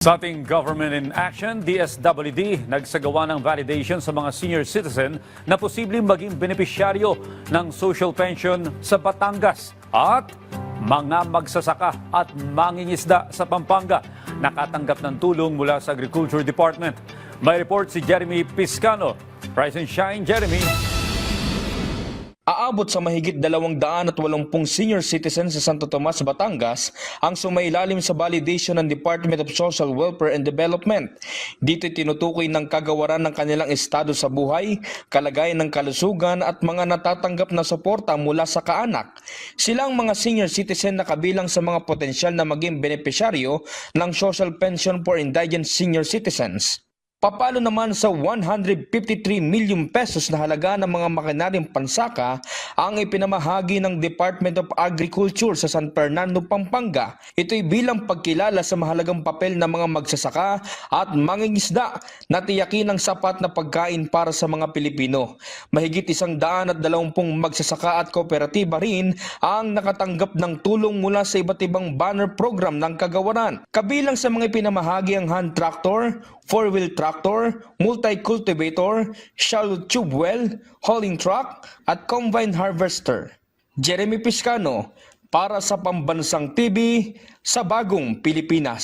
Sa ating Government in Action, DSWD nagsagawa ng validation sa mga senior citizen na posibleng maging benepisyaryo ng social pension sa Batangas at mga magsasaka at mangingisda sa Pampanga nakatanggap ng tulong mula sa Agriculture Department. May report si Jeremy Piscano. Rise and shine, Jeremy. Aabot sa mahigit 280 senior citizens sa Santo Tomas, Batangas ang sumailalim sa validation ng Department of Social Welfare and Development. Dito tinutukoy ng kagawaran ng kanilang estado sa buhay, kalagayan ng kalusugan at mga natatanggap na suporta mula sa kaanak. Silang mga senior citizen na kabilang sa mga potensyal na maging benepisyaryo ng Social Pension for Indigent Senior Citizens. Papalo naman sa 153 million pesos na halaga ng mga makinaryang pansaka ang ipinamahagi ng Department of Agriculture sa San Fernando, Pampanga. Ito'y bilang pagkilala sa mahalagang papel ng mga magsasaka at mangingisda na tiyakin ng sapat na pagkain para sa mga Pilipino. Mahigit isang daan at dalawampung magsasaka at kooperatiba rin ang nakatanggap ng tulong mula sa iba't ibang banner program ng kagawaran. Kabilang sa mga ipinamahagi ang hand tractor, four-wheel tractor, multi-cultivator, shallow tube well, hauling truck, at combine harvester. Jeremy Piscano, para sa Pambansang TV, sa Bagong Pilipinas.